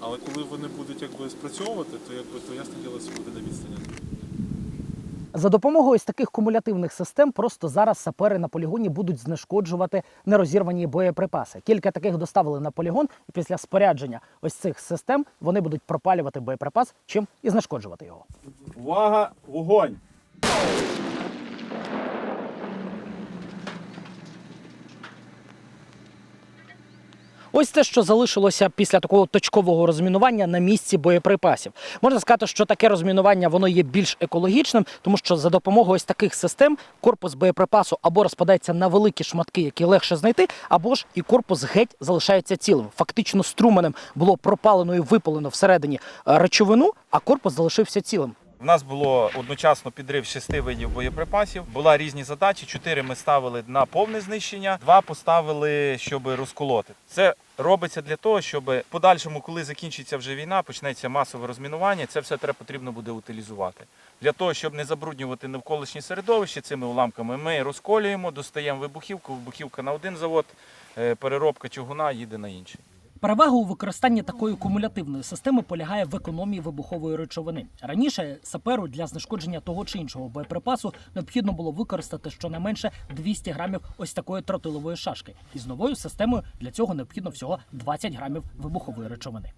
Але коли вони будуть якби спрацьовувати, то якби то ясне діло, це буде на відстані. За допомогою ось таких кумулятивних систем просто зараз сапери на полігоні будуть знешкоджувати нерозірвані боєприпаси. Кілька таких доставили на полігон, і після спорядження ось цих систем вони будуть пропалювати боєприпас, чим і знешкоджувати його. Увага, вогонь! Ось те, що залишилося після такого точкового розмінування на місці боєприпасів. Можна сказати, що таке розмінування воно є більш екологічним, тому що за допомогою ось таких систем корпус боєприпасу або розпадається на великі шматки, які легше знайти, або ж і корпус геть залишається цілим. Фактично струменем було пропалено і випалено всередині е, речовину, а корпус залишився цілим. У нас було одночасно підрив шести видів боєприпасів. Була різні задачі. Чотири ми ставили на повне знищення, два поставили, щоб розколоти. Це робиться для того, щоб в подальшому, коли закінчиться вже війна, почнеться масове розмінування. Це все треба потрібно буде утилізувати. Для того, щоб не забруднювати навколишнє середовище цими уламками, ми розколюємо, достаємо вибухівку. Вибухівка на один завод, е, переробка чугуна їде на інший. Перевага у використанні такої кумулятивної системи полягає в економії вибухової речовини. Раніше саперу для знешкодження того чи іншого боєприпасу необхідно було використати щонайменше 200 грамів ось такої тротилової шашки. І з новою системою для цього необхідно всього 20 грамів вибухової речовини.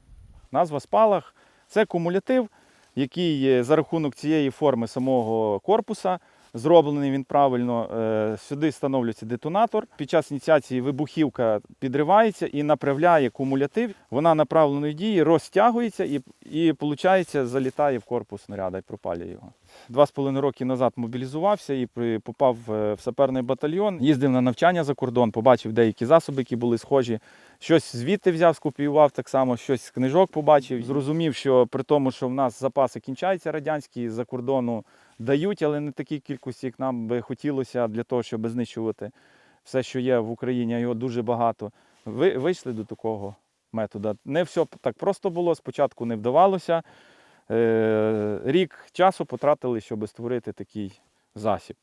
Назва спалах це кумулятив, який за рахунок цієї форми самого корпуса. Зроблений він правильно. е, Сюди встановлюється детонатор. Під час ініціації вибухівка підривається і направляє кумулятив. Вона направленої дії розтягується і, і виходить, залітає в корпус снаряда і пропалює його. Два з половиною роки назад мобілізувався і попав е, в саперний батальйон. Їздив на навчання за кордон, побачив деякі засоби, які були схожі. Щось звідти взяв, скопіював так само, щось з книжок побачив. Зрозумів, що при тому, що в нас запаси кінчаються радянські з-за кордону дають, але не такій кількості, як нам би хотілося для того, щоб знищувати все, що є в Україні, його дуже багато. Ви вийшли до такого методу. Не все так просто було. Спочатку не вдавалося. Е, Рік часу потратили, щоб створити такий засіб.